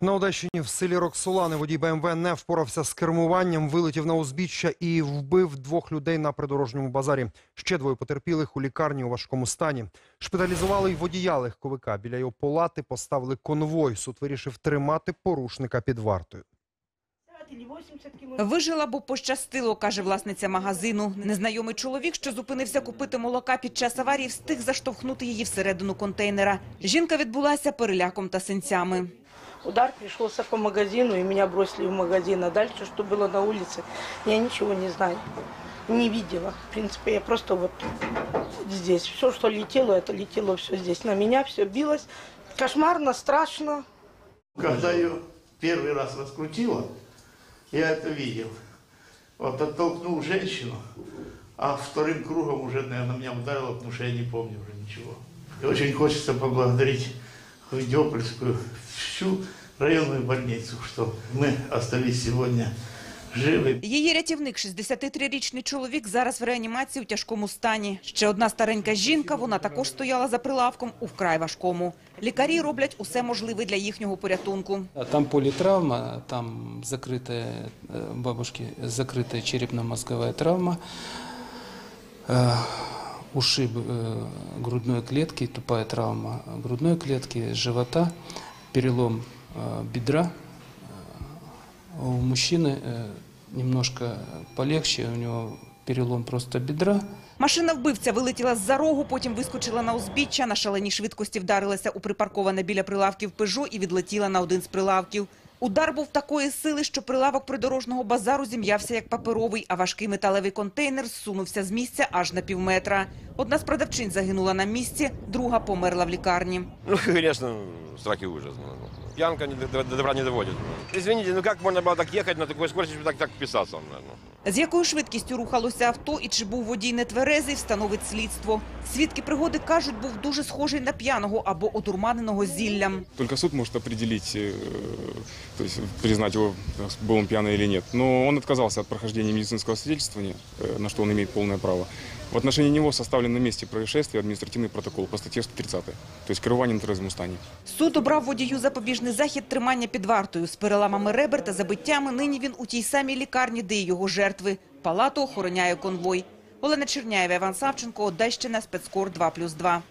На Одещині в селі Роксолани водій БМВ не впорався з кермуванням, вилетів на узбіччя і вбив двох людей на придорожньому базарі. Ще двоє потерпілих у лікарні у важкому стані. Шпиталізували й водія легковика. Біля його палати поставили конвой. Суд вирішив тримати порушника під вартою. Вижила, бо пощастило, каже власниця магазину. Незнайомий чоловік, що зупинився купити молока під час аварії, встиг заштовхнути її всередину контейнера. Жінка відбулася переляком та синцями. Удар пришелся по магазину, и меня бросили в магазин. А дальше, что было на улице, я ничего не знаю. Не видела. В принципе, я просто вот здесь. Все, что летело, это летело все здесь. На меня все билось. Кошмарно, страшно. Когда ее первый раз раскрутило, я это видел. Вот оттолкнул женщину, а вторым кругом уже, наверное, меня ударило, потому что я не помню уже ничего. И очень хочется поблагодарить Хвидёпольскую, всю районную больницу, что мы остались сегодня живы. Її рятівник, 63-річний чоловік, зараз в реанімації у тяжкому стані. Ще одна старенька жінка, вона також стояла за прилавком у вкрай важкому. Лікарі роблять усе можливе для їхнього порятунку. А Там политравма, там закрытая, э, у бабушки закрытая черепно-мозговая травма, э, ушиб э, грудной клетки, тупая травма грудной клетки, живота, перелом э, бедра. Э, У мужчины э, немножко полегче, у него перелом просто бедра. Машина вбивця вилетіла з-за рогу, потім вискочила на узбіччя, на шаленій швидкості вдарилася у припарковане біля прилавків «Пежо» і відлетіла на один з прилавків. Удар був такої сили, що прилавок придорожного базару зім'явся як паперовий, а важкий металевий контейнер зсунувся з місця аж на півметра. Одна з продавчин загинула на місці, друга померла в лікарні. Ну, конечно, страх и ужас. Пьянка до, до добра не доводит. ну. Извините, ну как можно было так ехать на такой скорости, так, так писаться? Ну? З якою швидкістю рухалося авто і чи був водій нетверезий, встановить слідство. Свідки пригоди кажуть, був дуже схожий на п'яного або одурманеного зіллям. Только суд определить, э, то есть признать его, был он пьяный или нет. Но он отказался от прохождения медицинского свидетельствования, э, на что он имеет полное право. В отношении него составлен на месте происшествия административный протокол по статье 130, то есть керування в нетрезвому стані. Суд обрав водію запобіжний захід тримання під вартою. З переламами ребер та забиттями нині він у тій самій лікарні, де й його жертви. Палату охороняє конвой. Олена Черняєва, Іван Савченко, Одещина, спецкор 2+,2.